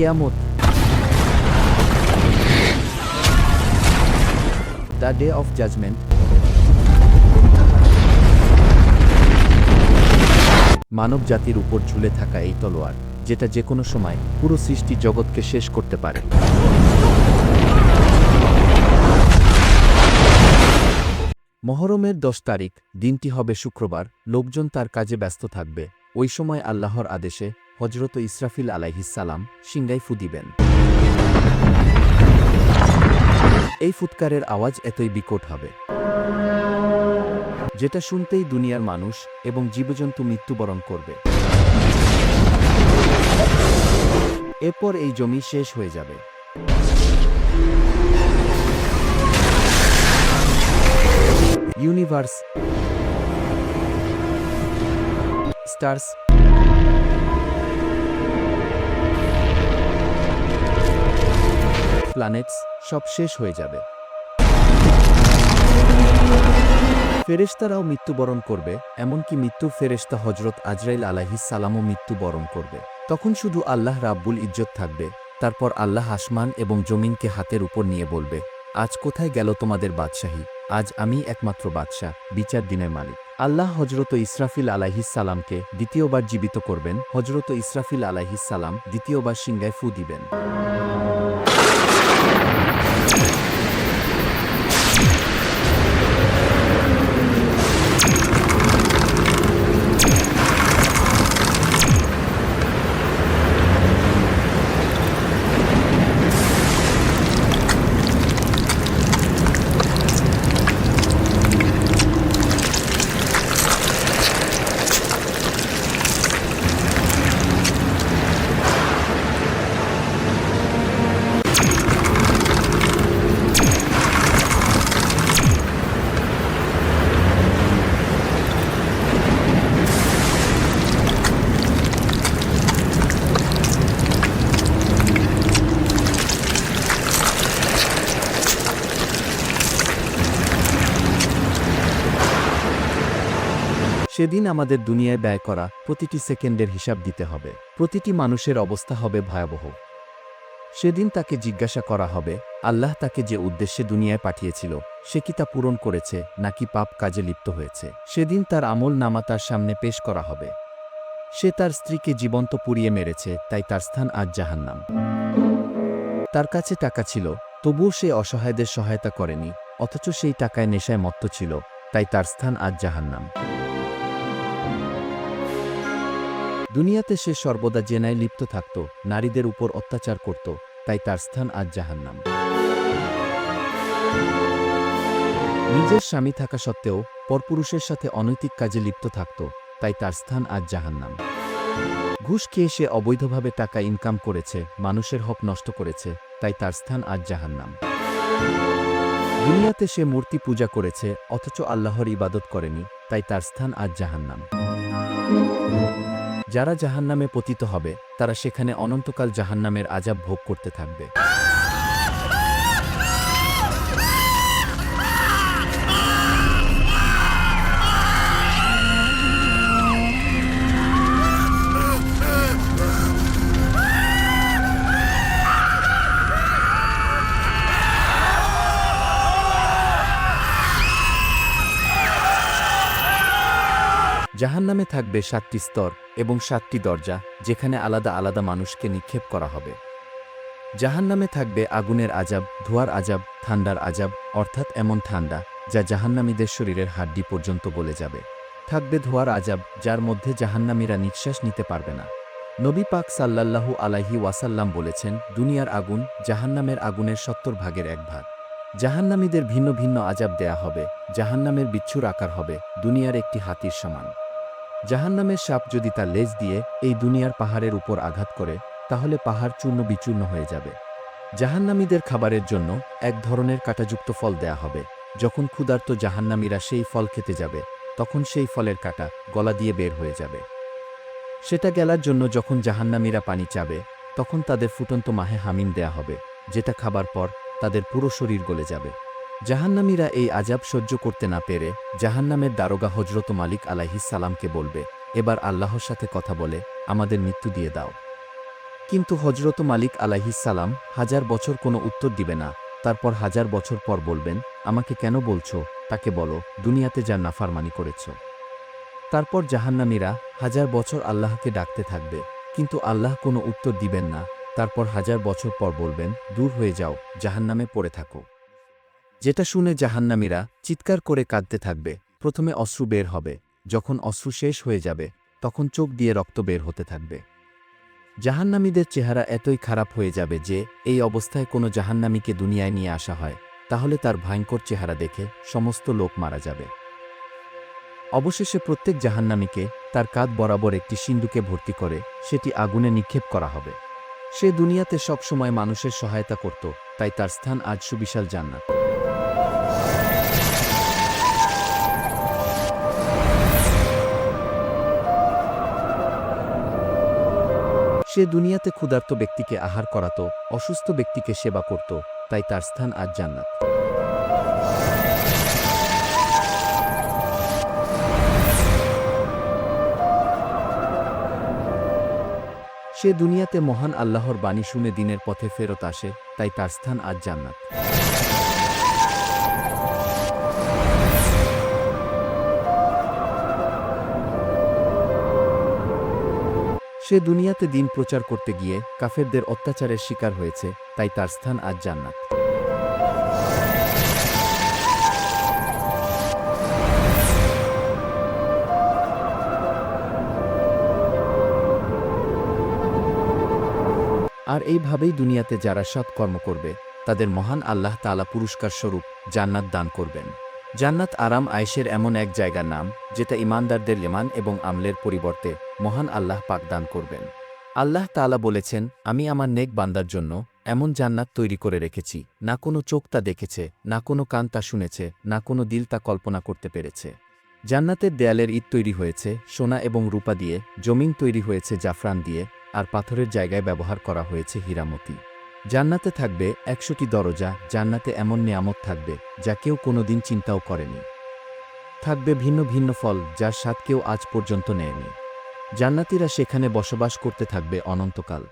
কেয়ামত। The day of judgement মানব জাতির উপর ঝুলে থাকা এই তলোয়ার, যেটা যে কোনো সময় পুরো সৃষ্টি জগৎকে শেষ করতে পারে। মহরমের দশ তারিখ, দিনটি হবে শুক্রবার, লোকজন তার কাজে ব্যস্ত থাকবে। ওই সময় আল্লাহর আদেশে হজরত ইসরাফিল আলাইহিসালাম সিংগাই ফু দিবেন। এই ফুৎকারের আওয়াজ এতই বিকট হবে। যেটা শুনতেই দুনিয়ার মানুষ এবং জীবজন্তু মৃত্যুবরণ করবে। এরপর এই জমি শেষ হয়ে যাবে। ইউনিভার্স, স্টার্স প্ল্যানেটস সব শেষ হয়ে যাবে। ফেরেশতারাও মৃত্যুবরণ করবে, এমনকি মৃত্যু ফেরেশতা হজরত আজরাইল আলাহিস সালামও মৃত্যুবরণ করবে। তখন শুধু আল্লাহ রাব্বুল ইজ্জত থাকবে, তারপর আল্লাহ আসমান এবং জমিনকে হাতের উপর নিয়ে বলবে, আজ কোথায় গেল তোমাদের বাদশাহী? আজ আমি একমাত্র বাদশাহ, বিচার দিনের মালিক। আল্লাহ হজরত ইসরাফিল সালামকে দ্বিতীয়বার জীবিত করবেন হজরত ইসরাফিল সালাম দ্বিতীয়বার সিংগায় ফু দিবেন। সেদিন আমাদের দুনিয়ায় ব্যয় করা প্রতিটি সেকেন্ডের হিসাব দিতে হবে। প্রতিটি মানুষের অবস্থা হবে ভয়াবহ। সেদিন তাকে জিজ্ঞাসা করা হবে, আল্লাহ তাকে যে উদ্দেশ্যে দুনিয়ায় পাঠিয়েছিল, সে কি তা পূরণ করেছে, নাকি পাপ কাজে লিপ্ত হয়েছে? সেদিন তার আমল নামা তার সামনে পেশ করা হবে। সে তার স্ত্রীকে জীবন্ত পুড়িয়ে মেরেছে, তাই তার স্থান আজ জাহান্নাম। তার কাছে টাকা ছিল, তবুও সে অসহায়দের সহায়তা করেনি, অথচ সেই টাকায় নেশায় মত্ত ছিল, তাই তার স্থান আজ জাহান্নাম। দুনিয়াতে সে সর্বদা জেনায় লিপ্ত থাকত, নারীদের উপর অত্যাচার করত, তাই তার স্থান আজ জাহান্নাম। নিজের স্বামী থাকা সত্ত্বেও, পরপুরুষের সাথে অনৈতিক কাজে লিপ্ত থাকত, তাই তার স্থান আজ জাহান্নাম। ঘুষ খেয়ে সে অবৈধভাবে টাকা ইনকাম করেছে, মানুষের হক নষ্ট করেছে, তাই তার স্থান আজ জাহান্নাম। দুনিয়াতে সে মূর্তি পূজা করেছে, অথচ আল্লাহর ইবাদত করেনি, তাই তার স্থান আজ জাহান্নাম। যারা জাহান্নামে পতিত হবে তারা সেখানে অনন্তকাল জাহান্নামের আজাব ভোগ করতে থাকবে। জাহান্নামে থাকবে সাতটি স্তর এবং সাতটি দরজা, যেখানে আলাদা আলাদা মানুষকে নিক্ষেপ করা হবে। জাহান্নামে থাকবে আগুনের আজাব, ধোয়ার আজাব, ঠান্ডার আজাব, অর্থাৎ এমন ঠান্ডা, যা জাহান্নামীদের শরীরের হাড্ডি পর্যন্ত বলে যাবে। থাকবে ধোয়ার আজাব, যার মধ্যে জাহান্নামীরা নিঃশ্বাস নিতে পারবে না। নবী পাক সাল্লাল্লাহু আলাইহি ওয়াসাল্লাম বলেছেন, দুনিয়ার আগুন জাহান্নামের আগুনের সত্তর ভাগের এক ভাগ। জাহান্নামীদের ভিন্ন ভিন্ন আজাব দেয়া হবে, জাহান্নামের বিচ্ছুর আকার হবে, দুনিয়ার একটি হাতির সমান। জাহান্নামের সাপ যদি তার লেজ দিয়ে এই দুনিয়ার পাহাড়ের উপর আঘাত করে, তাহলে পাহাড় চূর্ণ বিচূর্ণ হয়ে যাবে। জাহান্নামীদের খাবারের জন্য এক ধরনের কাঁটাযুক্ত ফল দেয়া হবে। যখন ক্ষুধার্ত জাহান্নামীরা সেই ফল খেতে যাবে, তখন সেই ফলের কাঁটা গলা দিয়ে বের হয়ে যাবে। সেটা গেলার জন্য যখন জাহান্নামীরা পানি চাবে, তখন তাদের ফুটন্ত মাহে হামিম দেয়া হবে, যেটা খাবার পর তাদের পুরো শরীর গলে যাবে। জাহান্নামীরা এই আজাব সহ্য করতে না পেরে জাহান্নামের দারোগা হজরত মালিক সালামকে বলবে, এবার আল্লাহর সাথে কথা বলে আমাদের মৃত্যু দিয়ে দাও। কিন্তু হজরত মালিক সালাম হাজার বছর কোনো উত্তর দিবে না। তারপর হাজার বছর পর বলবেন, আমাকে কেন বলছো? তাকে বলো, দুনিয়াতে যার নাফারমানি করেছ। তারপর জাহান্নামীরা হাজার বছর আল্লাহকে ডাকতে থাকবে, কিন্তু আল্লাহ কোনো উত্তর দিবেন না। তারপর হাজার বছর পর বলবেন, দূর হয়ে যাও, জাহান্নামে পড়ে থাকো। যেটা শুনে জাহান্নামীরা চিৎকার করে কাঁদতে থাকবে, প্রথমে অশ্রু বের হবে, যখন অশ্রু শেষ হয়ে যাবে, তখন চোখ দিয়ে রক্ত বের হতে থাকবে। জাহান্নামীদের চেহারা এতই খারাপ হয়ে যাবে যে, এই অবস্থায় কোনো জাহান্নামীকে দুনিয়ায় নিয়ে আসা হয়, তাহলে তার ভয়ঙ্কর চেহারা দেখে সমস্ত লোক মারা যাবে। অবশেষে প্রত্যেক জাহান্নামীকে তার কাঁধ বরাবর একটি সিন্ধুকে ভর্তি করে সেটি আগুনে নিক্ষেপ করা হবে। সে দুনিয়াতে সবসময় মানুষের সহায়তা করত, তাই তার স্থান আজ সুবিশাল জান্নাত। সে দুনিয়াতে ক্ষুধার্ত ব্যক্তিকে আহার করাত, অসুস্থ ব্যক্তিকে সেবা করত, তাই তার স্থান আজ জান্নাত। সে দুনিয়াতে মহান আল্লাহর বাণী শুনে দিনের পথে ফেরত আসে, তাই তার স্থান আজ জান্নাত। সে দুনিয়াতে দিন প্রচার করতে গিয়ে কাফেরদের অত্যাচারের শিকার হয়েছে, তাই তার স্থান আজ জান্নাত। আর এইভাবেই দুনিয়াতে যারা সৎকর্ম করবে, তাদের মহান আল্লাহ তালা পুরস্কার স্বরূপ জান্নাত দান করবেন। জান্নাত আরাম আয়েশের এমন এক জায়গার নাম, যেটা ইমানদারদের লেমান এবং আমলের পরিবর্তে মহান আল্লাহ পাকদান করবেন। আল্লাহ তালা বলেছেন, আমি আমার নেক বান্দার জন্য এমন জান্নাত তৈরি করে রেখেছি, না কোনো চোখ তা দেখেছে, না কোনো কান তা শুনেছে, না কোনো দিল তা কল্পনা করতে পেরেছে। জান্নাতের দেয়ালের ঈদ তৈরি হয়েছে, সোনা এবং রূপা দিয়ে, জমিন তৈরি হয়েছে জাফরান দিয়ে, আর পাথরের জায়গায় ব্যবহার করা হয়েছে হীরামতি। জান্নাতে থাকবে একশোটি দরজা, জান্নাতে এমন নিয়ামত থাকবে, যা কেউ কোনোদিন চিন্তাও করেনি। থাকবে ভিন্ন ভিন্ন ফল, যার স্বাদ কেউ আজ পর্যন্ত নেয়নি। জান্নাতিরা সেখানে বসবাস করতে থাকবে অনন্তকাল।